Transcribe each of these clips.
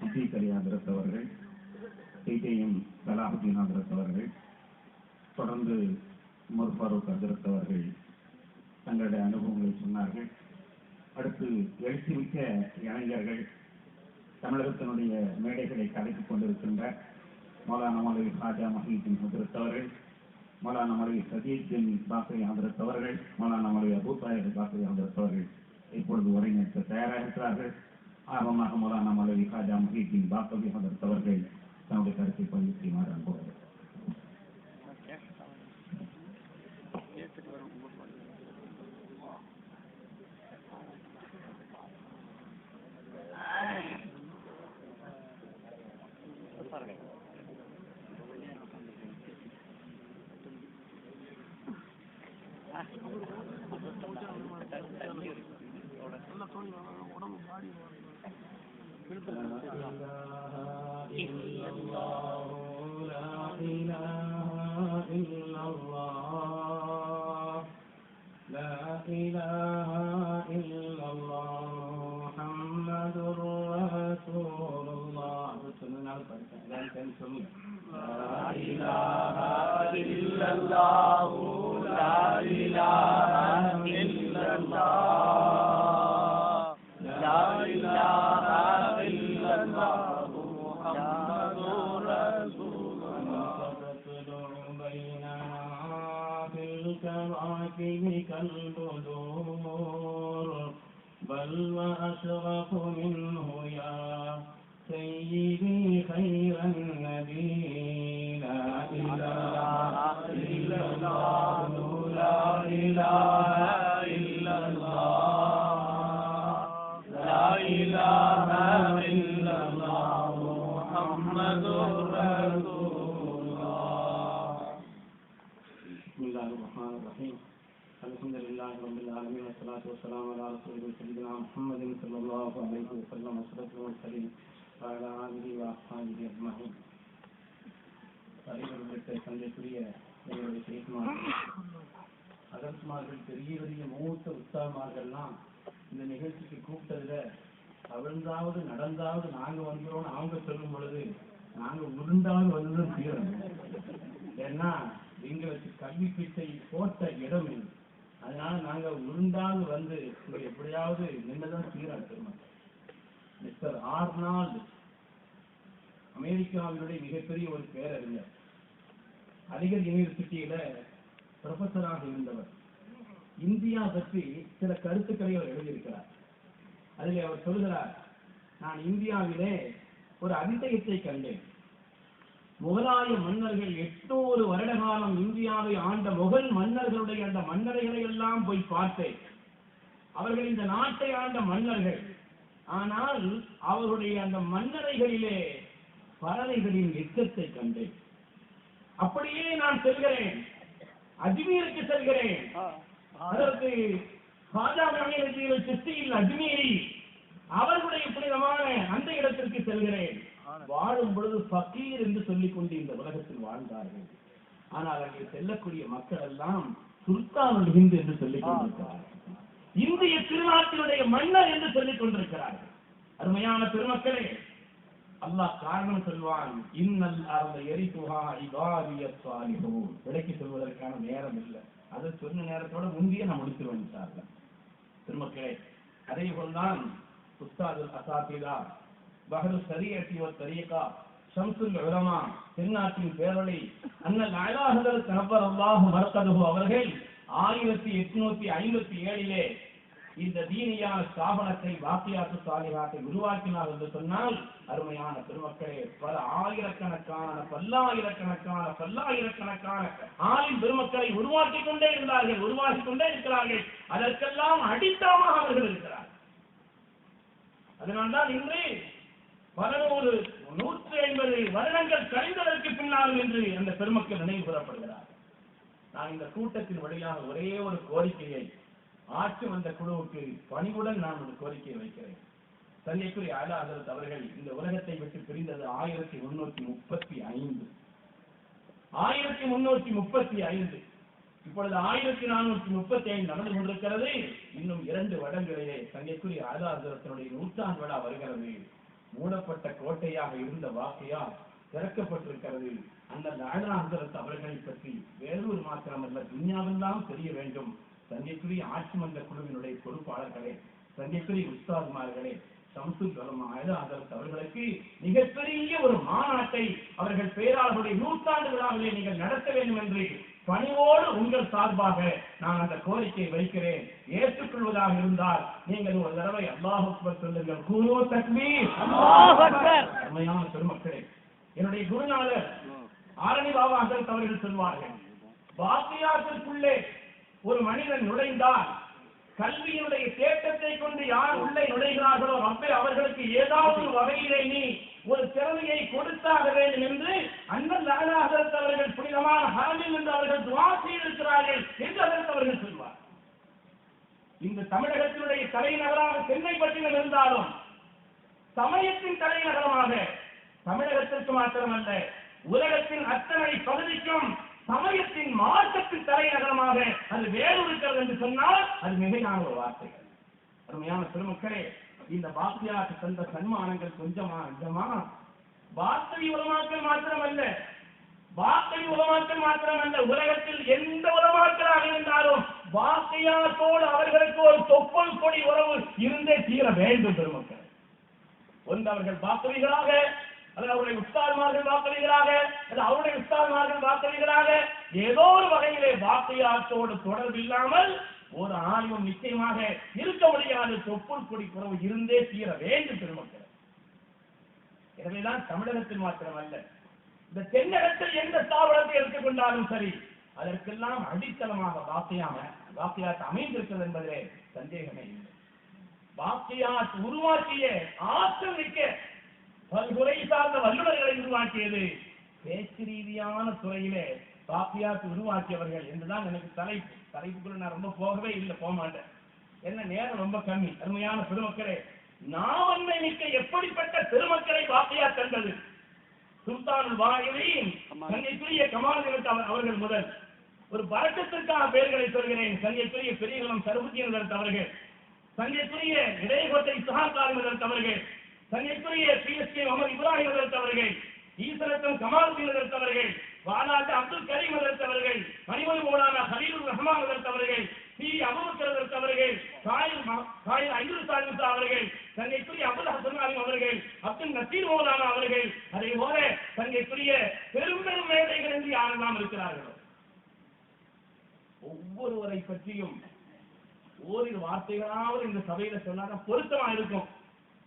அசீக் அலி ஹதரத் அவர்கள் டிடிஎம் சலாஹுதீன் ஹதரத் அவர்கள் தொடர்ந்து உமர் ஃபாரூக் ஹதரத் அவர்கள் தங்களுடைய அனுபவங்களை சொன்னார்கள். அடுத்து எழுச்சிமிக்க இளைஞர்கள் தமிழகத்தினுடைய மேடைகளை கலைத்துக் கொண்டிருக்கின்ற மௌலான மௌலவி ஹாஜா மஹீத்தின் ஹதரத் அவர்கள் மௌலான மௌலவி சதீத்தின் பாசரி ஹதரத் அவர்கள் மௌலான மௌலவி அபூ பாசரி ஹதரத் அவர்கள் இப்பொழுது உரைநடத்த தயாராக இருக்கிறார்கள் ஆர்வமாக மௌலானா மௌலவி ஹாஜா மஹீத்தின் பாக்கவி ஹதரத் அவர்கள் தன்னுடைய கருத்தை பதிவு செய்யுமாறு அன்போடு Latina في الكواكب كالبدور بل وأشرف منه يا سيدي خير النبي لا إله إلا الله لا إله بسم الله الرحمن الرحيم الحمد لله رب العالمين والصلاة والسلام على رسول سيدنا محمد صلى الله عليه وسلم وصحبه وسلم وعلى آله وأصحابه أجمعين தலைவர்களுக்கு சந்தைக்குரிய எங்களுடைய செய்திமார்கள் அதர்மார்கள் பெரிய பெரிய மூத்த உற்சாகமார்கள்லாம் இந்த நிகழ்ச்சிக்கு கூப்பிட்டதுல அவிழ்ந்தாவது நடந்தாவது நாங்க வந்தோம்னு அவங்க சொல்லும் பொழுது நாங்க உருண்டாவது வந்ததும் தீரும் ஏன்னா எங்களுக்கு கல்வி பிச்சை போட்ட இடம் இது. அதனால நாங்க உருண்டாந்து வந்து எப்படியாவது நின்றுதான் தீரம் திருமணம் மிஸ்டர் ஆர்னால்டு அமெரிக்காவினுடைய மிகப்பெரிய ஒரு பேரறிஞர். அலிகர் யூனிவர்சிட்டியில ப்ரொஃபஸராக இருந்தவர். இந்தியா பற்றி சில கருத்துக்களை அவர் எழுதியிருக்கிறார். அதில் அவர் சொல்கிறார் நான் இந்தியாவிலே ஒரு அதிசயத்தை கண்டேன். முகலாய மன்னர்கள் எட்நூறு வருட காலம் இந்தியாவை ஆண்ட முகல் மன்னர்களுடைய அந்த மன்னரைகளை எல்லாம் போய் பார்த்தேன். அவர்கள் இந்த நாட்டை ஆண்ட மன்னர்கள். ஆனால் அவருடைய அந்த மன்னரைகளிலே பறவைகளின் எச்சத்தை கண்டேன். அப்படியே நான் செல்கிறேன். அஜ்மீருக்கு செல்கிறேன். அதற்கு ராஜா மணியத்தில் சித்தியில் அஜ்மீரி அவர்களுடைய புனிதமான அந்த இடத்திற்கு செல்கிறேன். வாழும் பொழுது ஃபக்கீர் என்று சொல்லிக் கொண்டு இந்த உலகத்தில் வாழ்ந்தார்கள். ஆனால் அங்கே செல்லக்கூடிய மக்கள் எல்லாம் சுல்தானுல் ஹிந்த் என்று சொல்லிக் கொண்டிருக்கிறார்கள். இந்திய திருநாட்டினுடைய மன்னர் என்று சொல்லிக் கொண்டிருக்கிறார்கள். அருமையான பெருமக்களே அல்லாஹ் காரணம் சொல்வான் இன்னல் அருள எரிசுகா இபாதிய சாலிஹூன். விலைக்கு சொல்வதற்கான நேரம் இல்லை. அது சொன்ன நேரத்தோட முந்தைய நான் முடிச்சிருவேன் சார்ல திருமக்களே அதே போல்தான் உஸ்தாதுல் அசாத்திலா பஹரு சரியத்தி ஒரு தரியகா ஷம்சுல் உலமா தென்னாட்டின் பேரொழி. அண்ணல் அயலாஹதர் கனப்பர் அல்லாஹ் மரக்கதுகு அவர்கள் ஆயிரத்தி எட்நூத்தி ஐம்பத்தி ஏழிலே இந்த தீனியான ஸ்தாபனத்தை வாக்கியாத்து சாலிகாத்தை உருவாக்கினார் என்று சொன்னால் அருமையான பெருமக்களே பல ஆயிரக்கணக்கான பல்லாயிரக்கணக்கான பல்லாயிரக்கணக்கான ஆளின் பெருமக்களை உருவாக்கிக் கொண்டே இருந்தார்கள் உருவாக்கிக் கொண்டே இருக்கிறார்கள். அதற்கெல்லாம் அடித்தளமாக அவர்கள் இருக்கிறார்கள். அதனால்தான் இன்று பல நூறு நூற்றி ஐம்பது வருடங்கள் கழிந்ததற்கு பின்னால் என்று அந்த பெருமக்கள் நினைவு கூறப்படுகிறார். நான் இந்த கூட்டத்தின் வழியாக ஒரே ஒரு கோரிக்கையை ஆட்சி வந்த குழுவுக்கு பணிவுடன் நான் ஒரு கோரிக்கையை வைக்கிறேன். தன்னைக்குரிய ஆலா ஹசரத் அவர்கள் இந்த உலகத்தை விட்டு பிரிந்தது ஆயிரத்தி முன்னூத்தி முப்பத்தி ஐந்து. ஆயிரத்தி முன்னூத்தி முப்பத்தி ஐந்து. இப்பொழுது ஆயிரத்தி நானூற்றி முப்பத்தி ஐந்து நடந்து கொண்டிருக்கிறது. இன்னும் இரண்டு வருடங்களிலே தன்னைக்குரிய ஆலா ஹசரத்தினுடைய நூற்றாண்டு விழா வருகிறது. மூடப்பட்ட கோட்டையாக இருந்த வாக்கையா திறக்கப்பட்டிருக்கிறது. அந்த நாயனாகரத் அவர்களை பற்றி வேறொரு மாத்திரமல்ல துன்யாவெல்லாம் தெரிய வேண்டும். தஞ்சைக்குரிய ஆட்சி மன்ற குழுவினுடைய பொறுப்பாளர்களே தஞ்சைக்குரிய உஸ்தாதுமார்களே சம்சுல் கலம் ஆயதாகரத் அவர்களுக்கு மிகப்பெரிய ஒரு மாநாட்டை அவர்கள் பேராளர்களுடைய நூற்றாண்டு விழாவிலே நீங்கள் நடத்த வேண்டும் என்று பணிவோடு உங்கள் சார்பாக நான் அந்த கோரிக்கை வைக்கிறேன். ஏற்றுக்கொள்வதாக இருந்தால் நீங்கள் ஒரு தடவை அல்லாஹ் அக்பர் சொல்லுங்கள். கூனோ தக்பீர். அருமையான பெருமக்களே என்னுடைய குருநாதர் ஆரணி பாபா அவர்கள் சொல்வார்கள் வாக்கியாத்திற்குள்ளே ஒரு மனிதன் நுழைந்தால் கல்வியினுடைய தேட்டத்தை கொண்டு யார் உள்ளே நுழைகிறார்களோ அப்பே அவர்களுக்கு ஏதாவது ஒரு வகையிலே நீ ஒரு திறமையை கொடுத்தாக வேண்டும் என்று அண்ணன் நாகராஜத் அவர்கள் புனிதமான ஹரமில் என்று அவர்கள் துவா செய்திருக்கிறார்கள் என்று அதற்கு அவர்கள் சொல்வார். இந்த தமிழகத்தினுடைய தலைநகராக சென்னைப்பட்டினம் இருந்தாலும் சமயத்தின் தலைநகரமாக தமிழகத்திற்கு மாத்திரமல்ல உலகத்தின் அத்தனை பகுதிக்கும் சமயத்தின் மாற்றத்தின் தலைநகரமாக அது வேறு என்று சொன்னால் அது மிகையான ஒரு வார்த்தை அருமையான பெருமக்களே இந்த பாக்கியாக்கு தந்த சன்மானங்கள் கொஞ்சமா கொஞ்சமா வார்த்தை உலமாக்கள் மாத்திரமல்ல. வார்த்தை மாத்திரம் மாத்திரமல்ல. உலகத்தில் எந்த உலமாக்கலாக இருந்தாலும் வாக்கையாத்தோடு அவர்களுக்கு ஒரு தொப்பல் கொடி உறவு இருந்தே தீர வேண்டும் பெருமக்கள். ஒன்று அவர்கள் வாக்கவிகளாக அல்லது அவருடைய உஸ்தாதுமார்கள் வாக்கவிகளாக அல்லது அவருடைய உஸ்தாதுமார்கள் வாக்கவிகளாக ஏதோ ஒரு வகையிலே வாக்கையாற்றோடு தொடர்பு இல்லாமல் ஒரு ஆய்வும் நிச்சயமாக இருக்க முடியாத தொப்புள் கொடி குறவு இருந்தே தீர வேண்டும் பெருமக்கள். எனவேதான் தமிழகத்தில் மாத்திரமல்ல இந்த தென்னகத்தில் எந்த ஸ்தாபனத்தை எடுத்துக்கொண்டாலும் சரி அதற்கெல்லாம் அடித்தளமாக வாக்கையாம வாக்கையாத் அமைந்திருக்கிறது என்பதிலே சந்தேகமே இல்லை. வாக்கியாத் உருவாக்கிய ஆற்றல் மிக்க பல்துறை சார்ந்த வல்லுநர்களை உருவாக்கியது. பேச்சு ரீதியான துறையிலே பாப்பியாத்து உருவாக்கியவர்கள் என்றுதான் எனக்கு தலைப்பு. தலைப்புக்குள்ள நான் ரொம்ப போகவே இல்லை போக மாட்டேன். என்ன நேரம் ரொம்ப கம்மி. அருமையான பெருமக்களே நாவன்மை மிக்க எப்படிப்பட்ட பெருமக்களை பாப்பியா தந்தது சுல்தான் வாயிலையும் தன்னைக்குரிய கமால் அவர்கள் முதல். ஒரு பறக்கத்திற்கான பெயர்களை சொல்கிறேன். தன்னைக்குரிய பெரியகுளம் சர்வஜீவன் அவர்கள். தன்னைக்குரிய இடையகோட்டை சுகாதாரம் அவர்கள். தன்னைக்குரிய P S K Mohammed Ibrahim எதிர்த்தவர்கள் ஈஸ்வரத்தன் கமாலுதீன் எதிர்த்தவர்கள் வாலாட்டு அப்துல் கரீம் எதிர்த்தவர்கள் மணிமொழி மௌலானா ஹலீலுர் ரஹ்மான் எதிர்த்தவர்கள் சி அபுபக்கர் எதிர்த்தவர்கள் காயில் ம- காயில் ஐநூறு சாலிசா அவர்கள் தன்னைக்குரிய அபுல் ஹசன் அலி அவர்கள் அப்துல் நசீர் மௌலானா அவர்கள் அதே போல தன்னைக்குரிய பெரும் பெரும் மேதைகள் என்று யாரெல்லாம் இருக்கிறார்களோ. ஒவ்வொருவரை பற்றியும் ஓரிரு வார்த்தைகளாவது இந்த சபையில சொன்னாதான் பொருத்தமா இருக்கும்.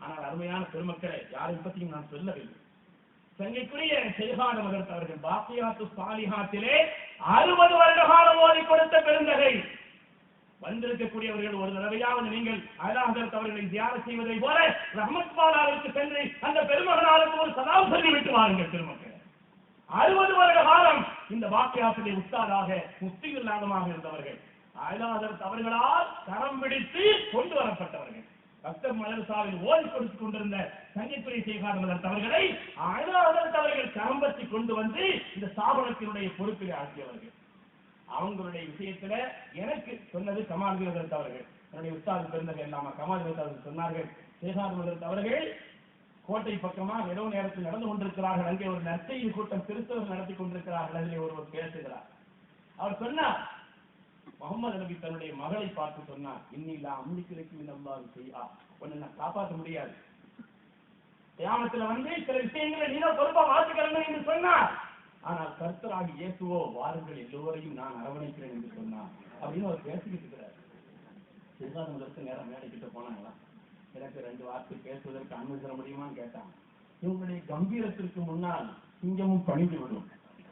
ஆனால் அருமையான பெருமக்களை யாரும் பற்றியும் நான் சொல்லவில்லை. சங்கைக்குரிய செய்கான மகர்த் அவர்கள் பாக்கியாத்து சாலிஹாத்திலே அறுபது வருட காலம் ஓதி கொடுத்த பெருந்தகை. வந்திருக்கக்கூடியவர்கள் ஒரு தடவையாவது நீங்கள் அயலாஹத் அவர்களை தியானம் செய்வதை போல ரஹமத் பாலாவிற்கு சென்று அந்த பெருமகனாருக்கு ஒரு சதாவு சொல்லி விட்டு வாருங்கள் பெருமக்கள். அறுபது வருட காலம் இந்த வாக்கியாசிலே உஸ்தாதாக இல்லாதமாக இருந்தவர்கள் அயலாதர் அவர்களால் கரம் பிடித்து கொண்டு வரப்பட்டவர்கள். பக்தர் மதரசாவில் ஓடி கொடுத்துக் கொண்டிருந்த சங்கத்துறை செய்காதவர் அவர்களை அயலாதர் அவர்கள் கரம் கொண்டு வந்து இந்த ஸ்தாபனத்தினுடைய பொறுப்பில் ஆக்கியவர்கள். அவங்களுடைய விஷயத்துல எனக்கு சொன்னது கமால் வீரதத் அவர்கள் என்னுடைய உத்தாது பெருந்தகை இல்லாம கமால் வீரதத் சொன்னார்கள். சேகாத் வீரதத் அவர்கள் கோட்டை பக்கமா இரவு நேரத்தில் நடந்து கொண்டிருக்கிறார்கள். அங்கே ஒரு நற்செய்தி கூட்டம் கிறிஸ்தவர்கள் நடத்தி கொண்டிருக்கிறார்கள். அதிலே ஒருவர் பேசுகிறார். அவர் சொன்னார் முகமது நபி தன்னுடைய மகளை பார்த்து சொன்னார் இன்னில்லா அம்லிக்கிற்கு நம்பாது செய்யா உன்னை நான் காப்பாற்ற முடியாது. தியானத்துல வந்து சில விஷயங்களை நீ பொறுப்பா மாத்துக்கிறேன் என்று சொன்னார். ஆனால் கர்த்தராகி இயேசுவோ வாருங்கள் எல்லோரையும் நான் அரவணைக்கிறேன் என்று சொன்னார். அப்படின்னு அவர் பேசிக்கிட்டு இருக்கிறார். சிறுதான முதற்கு நேரம் மேடைக்கிட்ட போனாங்களா? எனக்கு ரெண்டு வார்த்தை பேசுவதற்கு அனுமதி தர முடியுமான்னு கேட்டான் இவங்களுடைய கம்பீரத்திற்கு முன்னால் சிங்கமும் பணிந்து விடும்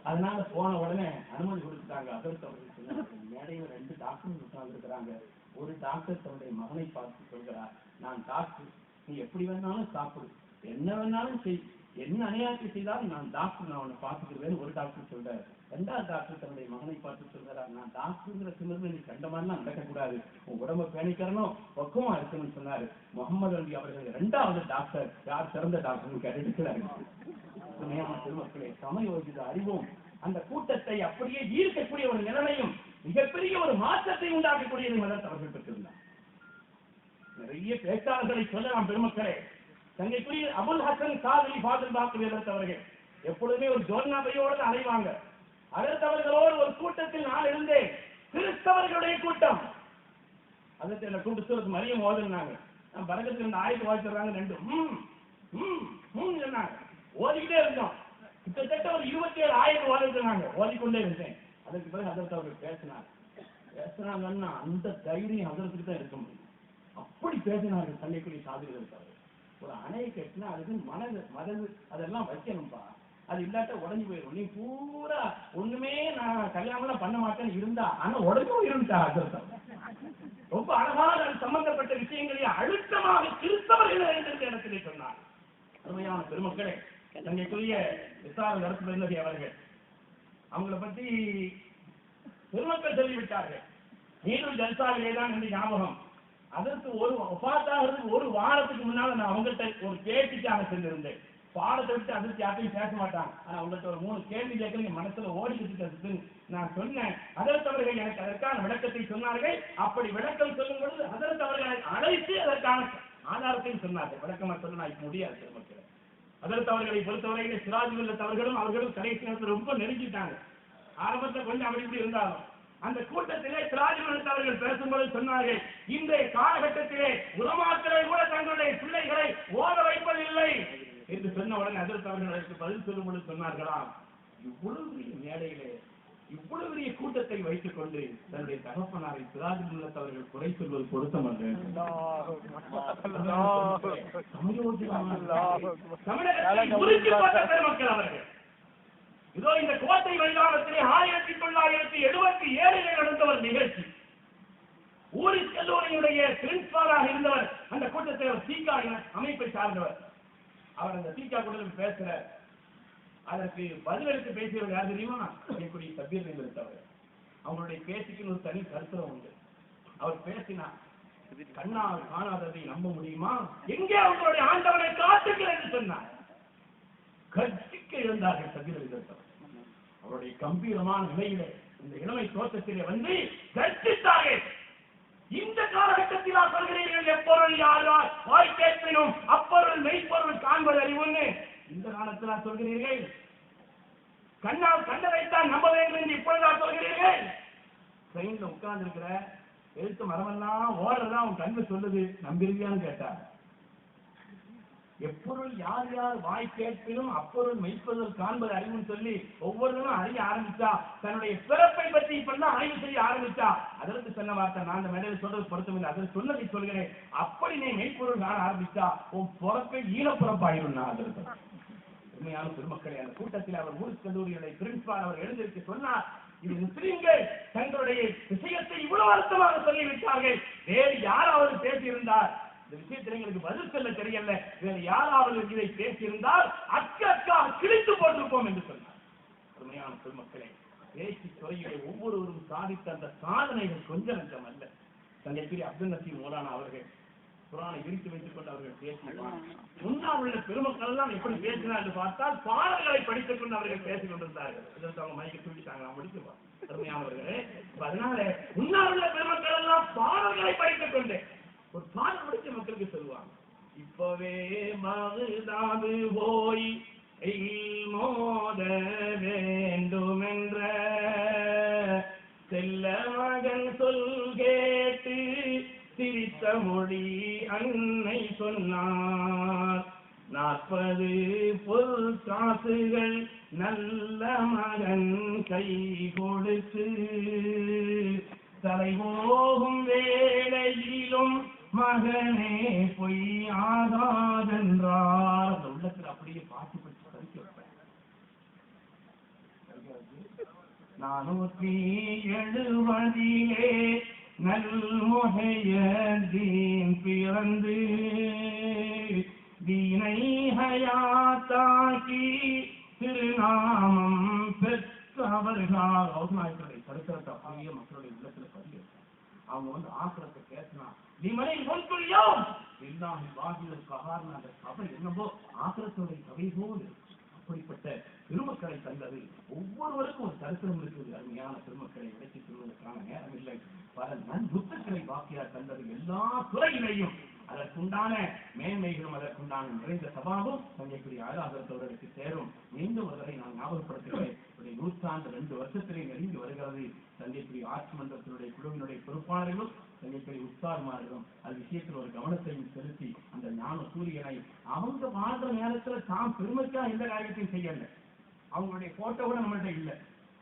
அதனால போன உடனே அனுமதி கொடுத்துட்டாங்க அதற்கு அவர்கள் சொன்னார்கள். மேடையில் ரெண்டு டாக்டர் உட்கார்ந்துருக்கிறாங்க ஒரு டாக்டர் தன்னுடைய மகனை பார்த்து சொல்கிறார் நான் டாக்டர் நீ எப்படி வேணாலும் சாப்பிடு. என்ன வேணாலும் செய். என்ன அநியாயத்தை செய்தாலும் நான் டாக்டர் நான் உன்னை பார்த்துக்கிறேன்னு ஒரு டாக்டர் சொல்றாரு. ரெண்டாவது டாக்டர் தன்னுடைய மகனை பார்த்து சொல்றாரு நான் டாக்டருங்கிற சிலர்ல நீ கண்ட மாதிரிலாம் நடக்கக்கூடாது. உன் உடம்ப பேணிக்கிறனும் பக்குவமா இருக்கணும்னு சொன்னாரு. முகமது அலி அவர்கள் இரண்டாவது டாக்டர். யார் சிறந்த டாக்டர்னு கேட்டுக்கிறாரு திருமக்களே சமயோஜித அறிவும் அந்த கூட்டத்தை அப்படியே ஈர்க்கக்கூடிய ஒரு நிலைமையும் மிகப்பெரிய ஒரு மாற்றத்தை உண்டாக்கக்கூடியதை மதத்தை அவர்கள் பெற்றிருந்தார். நிறைய பேச்சாளர்களை சொல்லலாம் பெருமக்களே தங்கைக்குரிய அபுல் ஹசன் காதலி ஃபாதர் பாக்கு அவர்கள் எப்பொழுதுமே ஒரு ஜோர்னாபையோடு அலைவாங்க. அடுத்தவர்களோடு ஒரு கூட்டத்தில் நான் இருந்தேன். கிறிஸ்தவர்களுடைய கூட்டம். அதற்கு என்ன கூட்டு சூரத்து மரியம் ஓதுனாங்க. நான் பரகத்தில் இருந்த ஆயுத வாழ்த்துறாங்க ரெண்டு ம் ம் சொன்னாங்க. ஓதிக்கிட்டே இருந்தோம். கிட்டத்தட்ட ஒரு இருபத்தி ஏழு ஆயிரம் ஓதினாங்க ஓதிக்கொண்டே இருந்தேன். அதுக்கு பிறகு அதற்கு அவர் பேசினார். பேசினாங்கன்னா அந்த தைரியம் அதற்கு தான் இருக்க முடியும். அப்படி பேசினார்கள் தன்னைக்குரிய சாதிகள் அவர் ஒரு அணையை கட்டினா அதுக்கு மனது மதது அதெல்லாம் வைக்கணும்பா. அது இல்லாட்ட உடஞ்சு போயிடும். நீ பூரா ஒண்ணுமே நான் கல்யாணம்லாம் பண்ண மாட்டேன்னு இருந்தா ஆனா உடஞ்சும் இருந்துட்டா அதற்கு ரொம்ப அழகான சம்பந்தப்பட்ட விஷயங்களை அழுத்தமாக கிறிஸ்தவர்கள் என்ற இடத்திலே சொன்னார். அருமையான பெருமக்களே தங்களுக்குரிய விசாரணை நடத்துவது அவர்கள். அவங்கள பத்தி பெருமக்கள் சொல்லிவிட்டார்கள். மீண்டும் ஜல்சாவிலே தான் என்று ஞாபகம். அதற்கு ஒரு ஒப்பாத்தாகிறதுக்கு ஒரு வாரத்துக்கு முன்னால நான் அவங்கள்ட்ட ஒரு பேட்டிக்காக சென்றிருந்தேன். பாடத்தை விட்டு அதிர்ச்சி யார்ட்டையும் பேச மாட்டாங்க. ஆனா உங்கள்கிட்ட ஒரு மூணு கேள்வி கேட்க என் மனசுல ஓடிக்கிட்டு இருக்கு நான் சொன்னேன். அதற்கவர்கள் எனக்கு அதற்கான விளக்கத்தை சொன்னார்கள். அப்படி விளக்கம் சொல்லும் பொழுது அதற்கவர்களை அழைத்து அதற்கான ஆதாரத்தையும் சொன்னார்கள். விளக்கமா சொல்ல நான் முடியாது பெருமக்களே. அதற்கு அவர்களை பொறுத்தவரையிலே சிராஜுல்ல அவர்களும் அவர்களும் கடைசி நேரத்தில் ரொம்ப நெருங்கிட்டாங்க. ஆரம்பத்தில் கொஞ்சம் அப்படி இப்படி இருந்தாலும் அந்த கூட்டத்திலே சிராஜுல் அவர்கள் பேசும்போது சொன்னார்கள் இன்றைய காலகட்டத்திலே உலமாக்களை கூட தங்களுடைய பிள்ளைகளை ஓத வைப்பதில்லை என்று சொன்ன உடனே அதற்கு அவர்கள் பதில் சொல்லும் பொழுது சொன்னார்களாம். இவ்வளவு மேடையிலே இவ்வளவு பெரிய கூட்டத்தை வைத்துக் கொண்டு தன்னுடைய தகப்பனாரை சிராஜுல் அவர்கள் குறை சொல்வது பொருத்தமல்ல இதோ இந்த கோட்டை மைதானத்திலே ஆயிரத்தி தொள்ளாயிரத்தி எழுபத்தி ஏழில் நடந்த ஒரு நிகழ்ச்சி. ஊரி கல்லூரியுடைய பிரின்சிபாலாக இருந்தவர் அந்த கூட்டத்தில் ஒரு சீகா இன அமைப்பை சார்ந்தவர். அவர் அந்த சீகா கூட்டத்தில் பேசுறார். அதற்கு பதிலளித்து பேசியவர் யார் தெரியுமா? எப்படி சபீர் இருந்தவர் அவங்களுடைய பேச்சுக்கு ஒரு தனி கருத்துல உண்டு. அவர் பேசினார் கண்ணால் காணாததை நம்ப முடியுமா? எங்கே அவங்களுடைய ஆண்டவனை காட்டுங்கள் என்று சொன்னார். கட்சிக்கு இருந்தார்கள் சபீர் இருந்தவர் அவருடைய கம்பீரமான நிலையிலே இந்த இளமை தோட்டத்திலே வந்து கட்சித்தார்கள் இந்த காலகட்டத்தில் சொல்கிறீர்கள் எப்பொருள் யாரால் வாய் கேட்பினும் அப்பொருள் மெய்ப்பொருள் காண்பது அறிவுன்னு. இந்த காலத்தில் சொல்கிறீர்கள் கண்ணால் கண்டதைத்தான் நம்ப வேண்டும் என்று இப்பொழுதா சொல்கிறீர்கள். ட்ரெயின்ல உட்கார்ந்து இருக்கிற எழுத்து மரமெல்லாம் ஓடுறதா உன் கண்ணு சொல்லுது? நம்பிருவியான்னு கேட்டார் எப்பொருள் யார் யார் வாய் கேட்பினும் அப்பொருள் மெய்ப்பொருள் காண்பது அறிவுன்னு சொல்லி ஒவ்வொருவரும் அறிய ஆரம்பிச்சா தன்னுடைய பிறப்பை பற்றி இப்பெல்லாம் ஆய்வு செய்ய ஆரம்பிச்சா அதற்கு சொன்ன வார்த்தை நான் அந்த மேடையில் சொல்றது பொருத்தமில்லை. அதற்கு சொன்னதை சொல்கிறேன். அப்படி நீ மெய்ப்பொருள் காண ஆரம்பிச்சா உன் பிறப்பை ஈழப்புறப்பாயிரும் நான் அதற்கு உண்மையான பெருமக்களை அந்த கூட்டத்தில் அவர் ஊர் கல்லூரியுடைய பிரின்சிபால் அவர் எழுந்திருக்க சொன்னார் இது முஸ்லிம்கள் தங்களுடைய விஷயத்தை இவ்வளவு அர்த்தமாக சொல்லிவிட்டார்கள். வேறு யாராவது பேசியிருந்தார் இந்த விஷயத்தில் எங்களுக்கு பதில் சொல்ல தெரியல. வேறு யாராவது இதை பேசியிருந்தால் அக்கக்காக கிழித்து போட்டிருப்போம் என்று சொன்னார். அருமையான பெருமக்களே பேச்சு துறையிலே ஒவ்வொருவரும் சாதித்த அந்த சாதனைகள் கொஞ்சம் நஞ்சம் அல்ல. தந்தைக்குரிய அப்துல் நசீம் மோலானா அவர்கள் குரானை விரித்து வைத்துக் கொண்டு அவர்கள் பேசினார் முன்னால் உள்ள பெருமக்கள் எல்லாம் எப்படி பேசினார் என்று பார்த்தால் பாடல்களை படித்துக் கொண்டு அவர்கள் பேசிக் கொண்டிருந்தார்கள். இதற்கு அவங்க மைக்கு தூக்கிட்டாங்க. நான் முடிக்குவா அருமையானவர்களே அதனால முன்னால் உள்ள பெருமக்கள் எல்லாம் பாடல்களை படித்துக் கொண்டு ஒரு பாடல் படிச்ச மக்களுக்கு சொல்லுவாங்க. இப்பவே மகுதாது போய் மோத வேண்டுமென்ற செல்ல மகன் சொல் கேட்டு சிரித்த மொழி அன்னை சொன்னார். நாற்பது பொருள் காசுகள் நல்ல மகன் கை கொடுத்து தலை போகும் வேளையிலும் மகனே பொய்யாகாதென்றார் அந்த உள்ளத்தில் அப்படியே பாட்டு படிச்சு படிக்க வைப்பேன். நானூற்றி எழுபதிலே நல்முகையீன் பிறந்து தீனை ஹயாத்தாக்கி திருநாமம் பெற்றவர்கள் அவசனாய்களுடைய சரித்திரத்தை அப்படியே மக்களுடைய உள்ளத்துல பதிய அவங்க வந்து ஆசிரத்தை பேசினா நீமனை முன்குள்ளியோம் இல்லாஹி வாகிலும் அந்த சபை என்னவோ ஆசிரத்துடைய சபை போல் அப்படிப்பட்ட திருமக்களை தந்தது. ஒவ்வொருவருக்கும் ஒரு சரித்திரம் இருக்குது. அருமையான திருமக்களை விளக்கி சொல்வதற்கான நேரம் இல்லை. பல நன்புத்தங்களை வாக்கியார் தந்தது. எல்லா துறையிலையும் அதற்குண்டான மேன்மைகளும் அதற்குண்டான நிறைந்த சபாவும் தங்கக்கூடிய ஆதாரத்தவர்களுக்கு சேரும். மீண்டும் ஒரு நான் ஞாபகப்படுத்துகிறேன். நூற்றாண்டு ரெண்டு வருஷத்திலே நெருங்கி வருகிறது. தங்கக்கூடிய ஆட்சி மன்றத்தினுடைய குழுவினுடைய பொறுப்பாளர்களும் தங்கக்கூடிய உத்தார்மார்களும் அது விஷயத்தில் ஒரு கவனத்தையும் செலுத்தி அந்த ஞான சூரியனை அவங்க வாழ்ந்த நேரத்துல தாம் பெருமைக்கா எந்த காரியத்தையும் செய்யலை அவங்களுடைய போட்டோ கூட நம்மள்ட்ட இல்லை.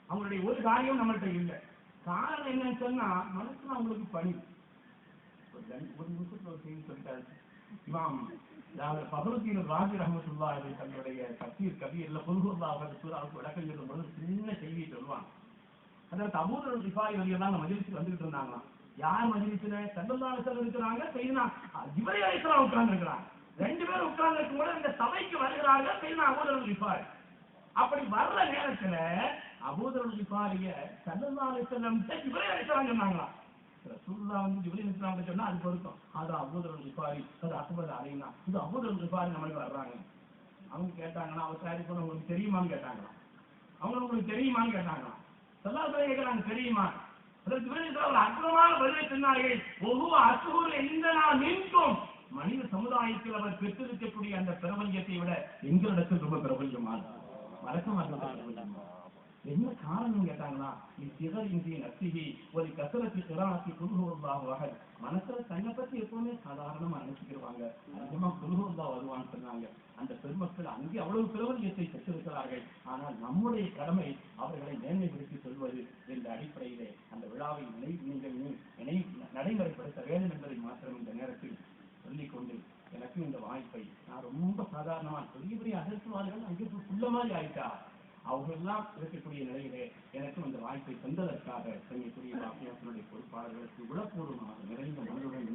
அவங்களுடைய ஒரு காரியம் நம்மள்ட்ட இல்லை. காரணம் என்னன்னு சொன்னா மனசுல அவங்களுக்கு பணி. ஒரு நிமிஷத்துல ஒரு செய்தி சொல்லிட்டாரு. இமாம் அதாவது பகவத்தீன் ராஜி ரஹமத்துல்லா தன்னுடைய கபீர் கபீர்ல புல்குல்லா சூறாவுக்கு விளக்கம் சொல்லும் பொழுது சின்ன செய்தியை சொல்லுவாங்க. அதாவது அபூதர் சிபாய் வழியெல்லாம் அந்த மஜிலிசுக்கு வந்துட்டு இருந்தாங்களாம். யார் மஜிலிசுல சல்லல்லாஹு அலைஹி இருக்கிறாங்க செய்தினா இவரே அலைஹிஸ்ஸலாம் உட்கார்ந்து இருக்கிறாங்க ரெண்டு பேரும் உட்கார்ந்து இருக்கும் போது இந்த சபைக்கு வருகிறாங்க செய்தினா அபூதர் சிபாய் அப்படி வர்ற நேரத்துல அபூதர் ரிஃபாரிய சல்லல்லாஹு அலைஹி வஸல்லம் இவரே அலைஹிஸ்ஸலாம் சொன்னாங்களாம். வந்து ஜிப்ரீல் இஸ்லாம் சொன்னா அது பொருத்தம். அது அபூதர் ரிஃபாரி அது அக்பர் அலைனா இது அபூதர் ரிஃபாரி நம்மளுக்கு வர்றாங்க. அவங்க கேட்டாங்கன்னா அவர் சாரி போன உங்களுக்கு தெரியுமான்னு கேட்டாங்களாம். அவங்க உங்களுக்கு தெரியுமான்னு கேட்டாங்களாம். சல்லாசலை கேட்கிறாங்க தெரியுமா? அதற்கு ஜிப்ரீல் இஸ்லாம் ஒரு அற்புதமான பதிலை சொன்னார்கள். ஒவ்வொரு அசுகூர் எந்த நான் நின்றும் மனித சமுதாயத்தில் அவர் பெற்றிருக்கக்கூடிய அந்த பிரபஞ்சத்தை விட எங்களிடத்தில் ரொம்ப பிரபஞ்சமானது வழக்கமாக பிரபஞ்சமா என்ன காரணம் இசிகர் இந்திய நசிகி ஒரு கசரத்து கிராசி குருகுருல்லாவாக மனசுல தன்னை பத்தி எப்பவுமே சாதாரணமா நினைச்சுக்கிடுவாங்க. அதிகமா குருகுருல்லா வருவான்னு சொன்னாங்க. அந்த பெருமக்கள் அங்கே அவ்வளவு பிரபஞ்சத்தை பெற்றிருக்கிறார்கள். ஆனால் நம்முடைய கடமை அவர்களை மேன்மைப்படுத்தி சொல்வது என்ற அடிப்படையிலே அந்த விழாவை நினை நீங்கள் நினை நடைமுறைப்படுத்த வேண்டும் என்பதை மாத்திரம் இந்த நேரத்தில் சொல்லிக்கொண்டு எனக்கும் இந்த வாய்ப்பை நான் ரொம்ப சாதாரணமா பெரிய பெரிய அகற்றுவார்கள் அங்கே மாதிரி ஆயிட்டா? அவங்க எல்லாம் இருக்கக்கூடிய நிலையிலே எனக்கும் அந்த வாய்ப்பை தந்ததற்காக தங்கக்கூடிய வாக்கியத்தினுடைய பொறுப்பாளர்களுக்கு உடற்பூர்வமாக நிறைந்த மனதுடன்